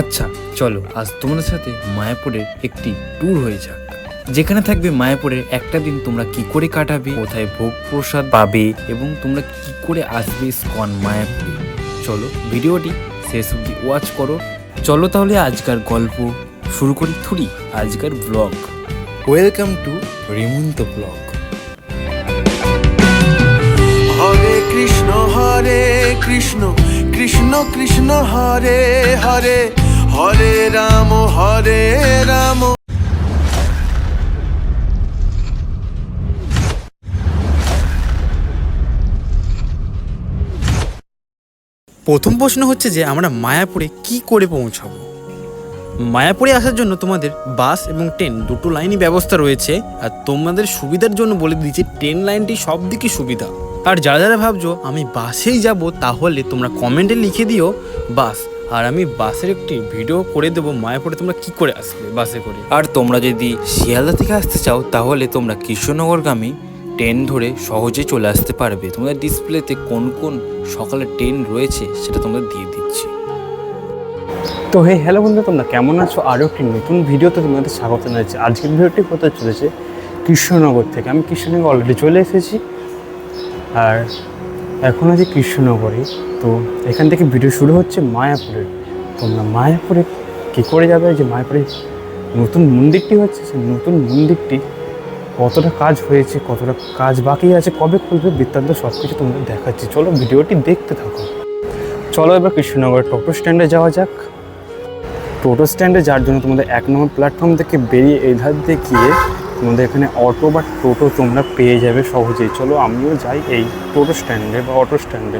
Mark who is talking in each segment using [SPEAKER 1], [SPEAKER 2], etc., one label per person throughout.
[SPEAKER 1] আচ্ছা চলো আজ তোমাদের সাথে মায়াপুরের একটি ট্যুর হয়ে যাক যেখানে থাকবে মায়াপুরের একটা দিন তোমরা কি করে কাটাবে কোথায় ভোগ প্রসাদ পাবে এবং তোমরা কি করে আসবে স্কন মায়াপুরে চলো ভিডিওটি শেষ অব্দি ওয়াচ করো চলো তাহলে আজকার গল্প শুরু করি থুরি আজকার blog welcome to Rimanta blog Hare Krishna Hare Krishna Krishna Krishna Hare Hare Hare Ram Hare Ram প্রথম প্রশ্ন হচ্ছে যে আমরা মায়াপুরে কি করে পৌঁছাবো মায়াপুরে আসার জন্য তোমাদের বাস এবং ট্রেন দুটো লাইনই ব্যবস্থা রয়েছে আর তোমাদের সুবিধার জন্য বলে দিচ্ছি ট্রেন লাইনটি সব দিকে সুবিধা আর যারা যারা ভাবছো আমি বাসেই যাব তাহলে তোমরা কমেন্টে লিখে দিও বাস আর আমি বাসের একটি ভিডিও করে দেবো মায়াপুরে তোমরা কি করে আসবে বাসে করে আর তোমরা যদি শিয়ালদা থেকে আসতে চাও তাহলে তোমরা কৃষ্ণনগরগামী ট্রেন ধরে সহজে চলে আসতে পারবে তোমাদের ডিসপ্লেতে কোন কোন সকালে ট্রেন রয়েছে সেটা তোমরা দিয়ে দিচ্ছি তো হে হ্যালো বন্ধু তোমরা কেমন আছো আরও একটি নতুন ভিডিওতে তোমাদের স্বাগত জানাচ্ছি আজকের ভিডিওটি কোথায় চলেছে কৃষ্ণনগর থেকে আমি কৃষ্ণনগর অলরেডি চলে এসেছি আর এখন আছি কৃষ্ণনগরে তো এখান থেকে ভিডিও শুরু হচ্ছে মায়াপুরের তোমরা মায়াপুরে কী করে যাবে যে মায়াপুরে নতুন মন্দিরটি হচ্ছে সেই নতুন মন্দিরটি কতটা কাজ হয়েছে কতটা কাজ বাকি আছে কবে খুলবে বৃত্তান্ত সব কিছু তোমাদের দেখাচ্ছি চলো ভিডিওটি দেখতে থাকো চলো এবার কৃষ্ণনগর টোটো স্ট্যান্ডে যাওয়া যাক টোটো স্ট্যান্ডে যার জন্য তোমাদের এক নম্বর প্ল্যাটফর্ম থেকে বেরিয়ে এই ধার দিয়ে গিয়ে তোমাদের এখানে অটো বা টোটো তোমরা পেয়ে যাবে সহজেই চলো আমিও যাই এই টোটো স্ট্যান্ডে বা অটো স্ট্যান্ডে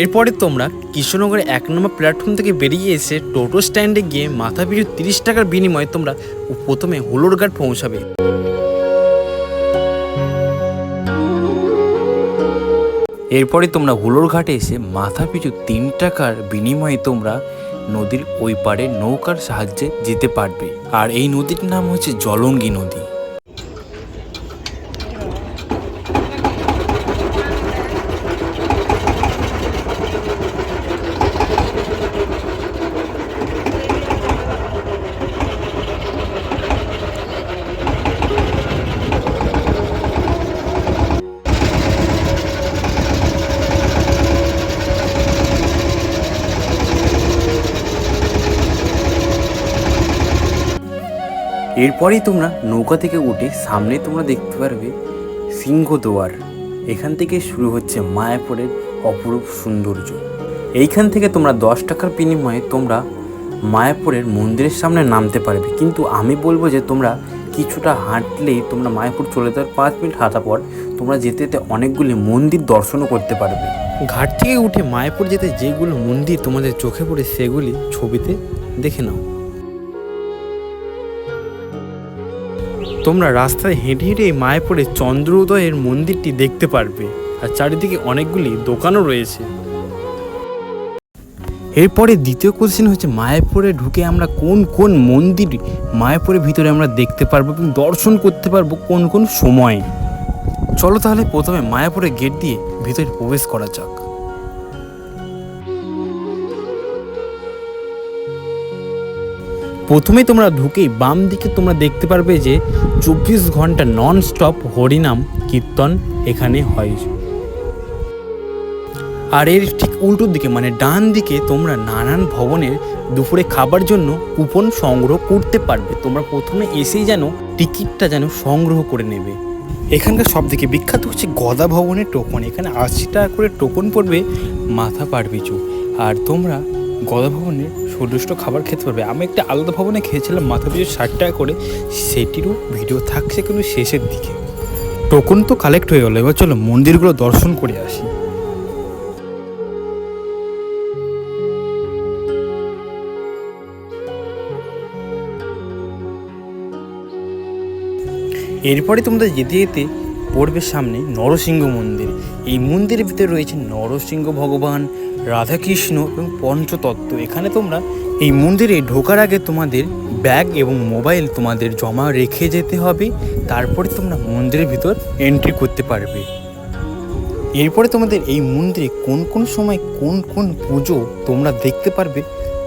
[SPEAKER 1] এরপরে তোমরা কৃষ্ণনগরের এক নম্বর প্ল্যাটফর্ম থেকে বেরিয়ে এসে টোটো স্ট্যান্ডে গিয়ে মাথা পিছু তিরিশ টাকার বিনিময়ে তোমরা প্রথমে হোলোরঘাট পৌঁছাবে এরপরে তোমরা হুলোর ঘাটে এসে মাথা পিছু তিন টাকার বিনিময়ে তোমরা নদীর ওই পারে নৌকার সাহায্যে যেতে পারবে আর এই নদীর নাম হচ্ছে জলঙ্গি নদী এরপরে তোমরা নৌকা থেকে উঠে সামনে তোমরা দেখতে পারবে সিংহদুয়ার এখান থেকে শুরু হচ্ছে মায়াপুরের অপরূপ সৌন্দর্য এইখান থেকে তোমরা দশ টাকার বিনিময়ে তোমরা মায়াপুরের মন্দিরের সামনে নামতে পারবে কিন্তু আমি বলবো যে তোমরা কিছুটা হাঁটলেই তোমরা মায়াপুর চলে যাওয়ার পাঁচ মিনিট হাঁটা পর তোমরা যেতে যেতে অনেকগুলি মন্দির দর্শনও করতে পারবে ঘাট থেকে উঠে মায়াপুর যেতে যেগুলো মন্দির তোমাদের চোখে পড়ে সেগুলি ছবিতে দেখে নাও তোমরা রাস্তায় হেঁটে হেঁটে মায়াপুরে চন্দ্র উদয়ের মন্দিরটি দেখতে পারবে আর চারিদিকে অনেকগুলি দোকানও রয়েছে এরপরে দ্বিতীয় কোশ্চেন হচ্ছে মায়াপুরে ঢুকে আমরা কোন কোন মন্দির মায়াপুরের ভিতরে আমরা দেখতে পারবো এবং দর্শন করতে পারবো কোন কোন সময়ে চলো তাহলে প্রথমে মায়াপুরে গেট দিয়ে ভিতরে প্রবেশ করা যাক প্রথমে তোমরা ঢুকেই বাম দিকে তোমরা দেখতে পারবে যে চব্বিশ ঘন্টা নন স্টপ হরিনাম কীর্তন এখানে হয় আর এর ঠিক উল্টো দিকে মানে ডান দিকে তোমরা নানান ভবনের দুপুরে খাবার জন্য কুপন সংগ্রহ করতে পারবে তোমরা প্রথমে এসেই যেন টিকিটটা যেন সংগ্রহ করে নেবে এখানকার সব থেকে বিখ্যাত হচ্ছে গদা ভবনের টোকন এখানে আশি টাকা করে টোকন পড়বে মাথা পার পিছু আর তোমরা গদা ভবনে সুনির্দিষ্ট খাবার খেতে পারবে আমি একটা আলাদা ভবনে খেয়েছিলাম মাথা পিছু ষাট টাকা করে সেটিরও ভিডিও থাকছে কিন্তু শেষের দিকে টোকন তো কালেক্ট হয়ে গেলো এবার চলো মন্দিরগুলো দর্শন করে আসি এরপরে তোমাদের যেতে যেতে পড়বে সামনে নরসিংহ মন্দির এই মন্দিরের ভিতরে রয়েছে নরসিংহ ভগবান রাধাকৃষ্ণ এবং পঞ্চতত্ত্ব এখানে তোমরা এই মন্দিরে ঢোকার আগে তোমাদের ব্যাগ এবং মোবাইল তোমাদের জমা রেখে যেতে হবে তারপরে তোমরা মন্দিরের ভিতর এন্ট্রি করতে পারবে এরপরে তোমাদের এই মন্দিরে কোন কোন সময় কোন কোন পুজো তোমরা দেখতে পারবে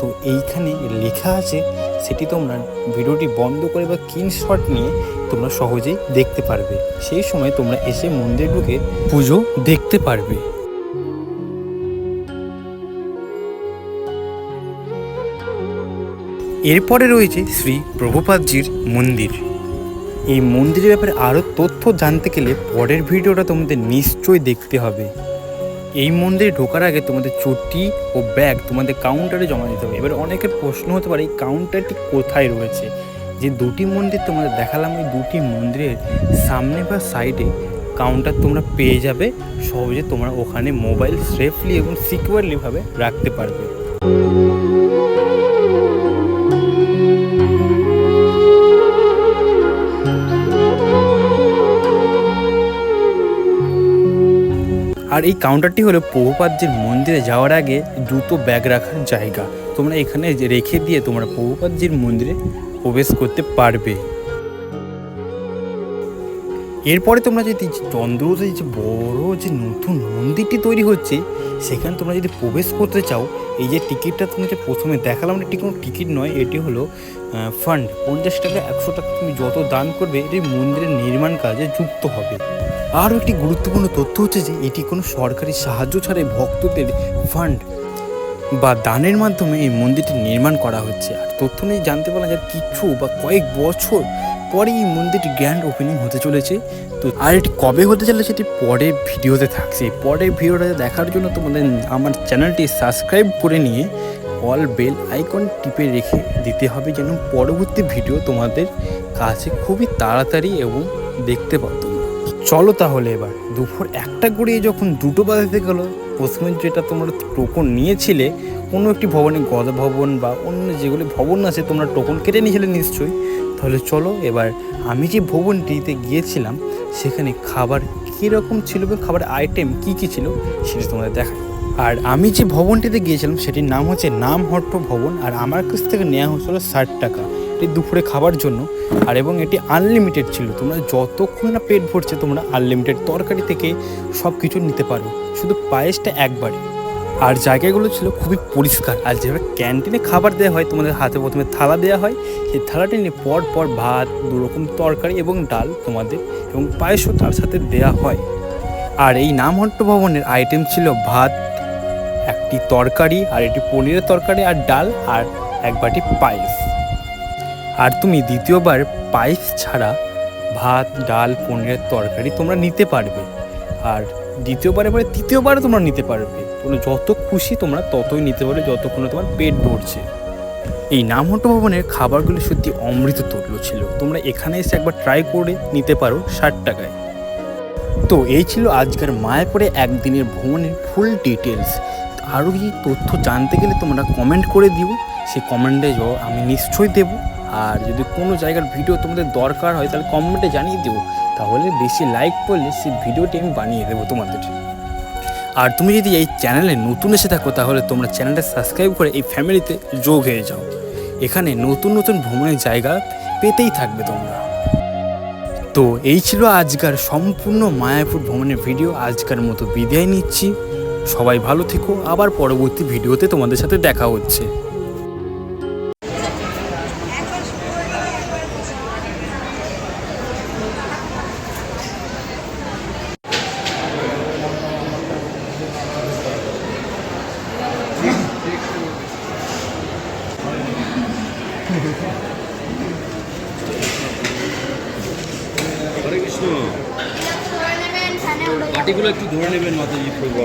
[SPEAKER 1] তো এইখানে লেখা আছে সেটি তোমরা ভিডিওটি বন্ধ করে বা কিন শট নিয়ে তোমরা সহজেই দেখতে পারবে সেই সময় তোমরা এসে মন্দির ঢুকে পুজো দেখতে পারবে এরপরে রয়েছে শ্রী প্রভুপাদজির মন্দির এই মন্দিরের ব্যাপারে আরও তথ্য জানতে গেলে পরের ভিডিওটা তোমাদের নিশ্চয়ই দেখতে হবে এই মন্দিরে ঢোকার আগে তোমাদের চটি ও ব্যাগ তোমাদের কাউন্টারে জমা দিতে হবে এবার অনেকের প্রশ্ন হতে পারে এই কাউন্টারটি কোথায় রয়েছে যে দুটি মন্দির তোমাদের দেখালাম ওই দুটি মন্দিরের সামনে বা সাইডে কাউন্টার তোমরা পেয়ে যাবে সহজে তোমরা ওখানে মোবাইল সেফলি এবং সিকিউরলিভাবে রাখতে পারবে আর এই কাউন্টারটি হলো প্রভুপাদ্যের মন্দিরে যাওয়ার আগে জুতো ব্যাগ রাখার জায়গা তোমরা এখানে রেখে দিয়ে তোমরা প্রভুপাদ্যের মন্দিরে প্রবেশ করতে পারবে এরপরে তোমরা যদি চন্দ্রদের যে বড় যে নতুন মন্দিরটি তৈরি হচ্ছে সেখানে তোমরা যদি প্রবেশ করতে চাও এই যে টিকিটটা তুমি যে প্রথমে দেখালাম এটি কোনো টিকিট নয় এটি হলো ফান্ড পঞ্চাশ টাকা একশো টাকা তুমি যত দান করবে এটি মন্দিরের নির্মাণ কাজে যুক্ত হবে আরও একটি গুরুত্বপূর্ণ তথ্য হচ্ছে যে এটি কোনো সরকারি সাহায্য ছাড়াই ভক্তদের ফান্ড বা দানের মাধ্যমে এই মন্দিরটি নির্মাণ করা হচ্ছে আর তথ্য নিয়ে জানতে পারা যায় কিছু বা কয়েক বছর পরে এই মন্দিরটি গ্র্যান্ড ওপেনিং হতে চলেছে তো আর এটি কবে হতে চলেছে এটি পরের ভিডিওতে থাকছে পরের ভিডিওটা দেখার জন্য তোমাদের আমার চ্যানেলটি সাবস্ক্রাইব করে নিয়ে অল বেল আইকন টিপে রেখে দিতে হবে যেন পরবর্তী ভিডিও তোমাদের কাছে খুবই তাড়াতাড়ি এবং দেখতে পাও চলো তাহলে এবার দুপুর একটা গড়িয়ে যখন দুটো বাজাতে গেল প্রথমে যেটা তোমরা টোকন নিয়েছিলে কোনো একটি ভবনে গদা ভবন বা অন্য যেগুলি ভবন আছে তোমরা টোকন কেটে নিয়েছিলে নিশ্চয়ই তাহলে চলো এবার আমি যে ভবনটিতে গিয়েছিলাম সেখানে খাবার কীরকম ছিল বা খাবার আইটেম কী কী ছিল সেটা তোমাদের দেখা আর আমি যে ভবনটিতে গিয়েছিলাম সেটির নাম হচ্ছে নাম হট্ট ভবন আর আমার কাছ থেকে নেওয়া হয়েছিল ষাট টাকা রাতের দুপুরে খাবার জন্য আর এবং এটি আনলিমিটেড ছিল তোমরা যতক্ষণ না পেট ভরছে তোমরা আনলিমিটেড তরকারি থেকে সব কিছু নিতে পারো শুধু পায়েসটা একবারে আর জায়গাগুলো ছিল খুবই পরিষ্কার আর যেভাবে ক্যান্টিনে খাবার দেওয়া হয় তোমাদের হাতে প্রথমে থালা দেওয়া হয় সেই থালাটি নিয়ে পর পর ভাত দুরকম তরকারি এবং ডাল তোমাদের এবং পায়েসও তার সাথে দেওয়া হয় আর এই নামহট্ট ভবনের আইটেম ছিল ভাত একটি তরকারি আর এটি পনিরের তরকারি আর ডাল আর এক বাটি পায়েস আর তুমি দ্বিতীয়বার পায়েস ছাড়া ভাত ডাল পনিরের তরকারি তোমরা নিতে পারবে আর দ্বিতীয়বারে এবারে তৃতীয়বারও তোমরা নিতে পারবে তোমরা যত খুশি তোমরা ততই নিতে পারবে যতক্ষণ তোমার পেট ভরছে এই নামহট্ট ভবনের খাবারগুলি সত্যি অমৃত তরল ছিল তোমরা এখানে এসে একবার ট্রাই করে নিতে পারো ষাট টাকায় তো এই ছিল আজকের মায়াপুরে একদিনের ভ্রমণের ফুল ডিটেলস আরও কি তথ্য জানতে গেলে তোমরা কমেন্ট করে দিও সেই কমেন্টে যাও আমি নিশ্চয়ই দেবো আর যদি কোনো জায়গার ভিডিও তোমাদের দরকার হয় তাহলে কমেন্টে জানিয়ে দেবো তাহলে বেশি লাইক করলে সেই ভিডিওটি আমি বানিয়ে দেবো তোমাদের আর তুমি যদি এই চ্যানেলে নতুন এসে থাকো তাহলে তোমরা চ্যানেলটা সাবস্ক্রাইব করে এই ফ্যামিলিতে যোগ হয়ে যাও এখানে নতুন নতুন ভ্রমণের জায়গা পেতেই থাকবে তোমরা তো এই ছিল আজকার সম্পূর্ণ মায়াপুর ভ্রমণের ভিডিও আজকার মতো বিদায় নিচ্ছি সবাই ভালো থেকো আবার পরবর্তী ভিডিওতে তোমাদের সাথে দেখা হচ্ছে মাটিগুলো একটু ধরে নেবেন মাথায় করবো